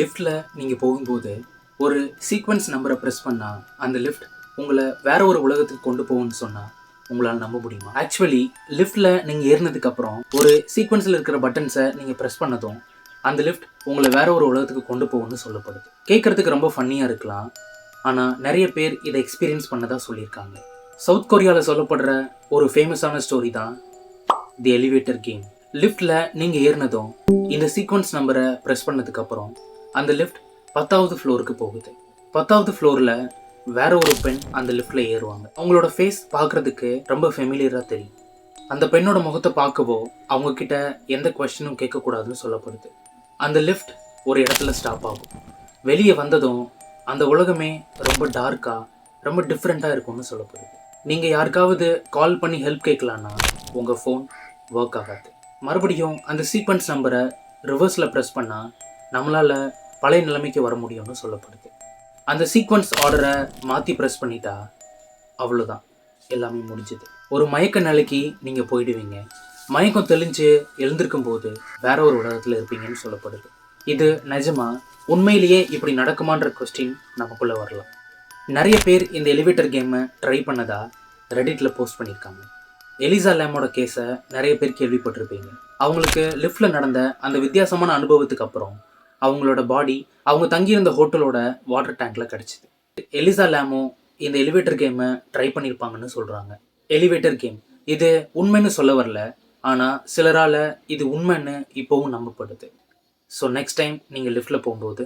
லிஃப்ட்டில் நீங்கள் போகும்போது ஒரு சீக்வன்ஸ் நம்பரை ப்ரெஸ் பண்ணால் அந்த லிஃப்ட் உங்களை வேற ஒரு உலகத்துக்கு கொண்டு போகும்னு சொன்னால் உங்களால் நம்ப முடியுமா? ஆக்சுவலி லிஃப்ட்டில் நீங்கள் ஏறினதுக்கப்புறம் ஒரு சீக்வன்ஸில் இருக்கிற பட்டன்ஸை நீங்கள் ப்ரெஸ் பண்ணதும் அந்த லிஃப்ட் உங்களை வேற ஒரு உலகத்துக்கு கொண்டு போகும்னு சொல்லப்படுது. கேட்குறதுக்கு ரொம்ப ஃபன்னியாக இருக்கலாம் ஆனால் நிறைய பேர் இதை எக்ஸ்பீரியன்ஸ் பண்ணதாக சொல்லியிருக்காங்க. சவுத் கொரியாவில் சொல்லப்படுற ஒரு ஃபேமஸான ஸ்டோரி தான் தி எலிவேட்டர் கேம் லிஃப்ட்டில் நீங்கள் ஏறினதும் இந்த சீக்வன்ஸ் நம்பரை ப்ரெஸ் பண்ணதுக்கப்புறம் அந்த லிஃப்ட் பத்தாவது ஃப்ளோருக்கு போகுது. பத்தாவது ஃப்ளோரில் வேற ஒரு பெண் அந்த லிஃப்டில் ஏறுவாங்க. அவங்களோட ஃபேஸ் பார்க்குறதுக்கு ரொம்ப ஃபெமிலியராக தெரியும். அந்த பெண்ணோட முகத்தை பார்க்கவோ அவங்கக்கிட்ட எந்த கொஷனும் கேட்கக்கூடாதுன்னு சொல்லப்படுது. அந்த லிஃப்ட் ஒரு இடத்துல ஸ்டாப் ஆகும். வெளியே வந்ததும் அந்த உலகமே ரொம்ப டார்க்காக ரொம்ப டிஃப்ரெண்ட்டாக இருக்கும்னு சொல்லப்படுது. நீங்கள் யாருக்காவது கால் பண்ணி ஹெல்ப் கேட்கலான்னா உங்கள் ஃபோன் ஒர்க் ஆகாது. மறுபடியும் அந்த சீக்வன்ஸ் நம்பரை ரிவர்ஸில் ப்ரெஸ் பண்ணால் நம்மளால் பழைய நிலைமைக்கு வர முடியும்னு சொல்லப்படுது. அந்த சீக்வன்ஸ் ஆர்டரை மாற்றி ப்ரெஸ் பண்ணிட்டா அவ்வளோதான் எல்லாமே முடிஞ்சுது. ஒரு மயக்க நிலைக்கு நீங்கள் போயிடுவீங்க. மயக்கம் தெளிஞ்சு எழுந்திருக்கும் போது வேற ஒரு உலகத்தில் இருப்பீங்கன்னு சொல்லப்படுது. இது நிஜமா உண்மையிலேயே இப்படி நடக்குமான்ற கொஸ்டின் நமக்குள்ளே வரலாம். நிறைய பேர் இந்த எலிவேட்டர் கேமை ட்ரை பண்ணதா ரெடிட்டில் போஸ்ட் பண்ணியிருக்காங்க எலிசா லேமோட கேஸை நிறைய பேர் கேள்விப்பட்டிருப்பீங்க. அவங்களுக்கு லிஃப்ட்டில் நடந்த அந்த வித்தியாசமான அனுபவத்துக்கு அப்புறம் அவங்களோட பாடி அவங்க தங்கியிருந்த ஹோட்டலோட வாட்டர் டேங்க்கில் கிடச்சிது. எலிசா லேமோ இந்த எலிவேட்டர் கேமை ட்ரை பண்ணியிருப்பாங்கன்னு சொல்கிறாங்க எலிவேட்டர் கேம் இது உண்மைன்னு சொல்ல வரல. ஆனால் சிலரால் இது உண்மைன்னு இப்போவும் நம்பப்படுது. ஸோ நெக்ஸ்ட் டைம் நீங்கள் லிஃப்டில் போகும்போது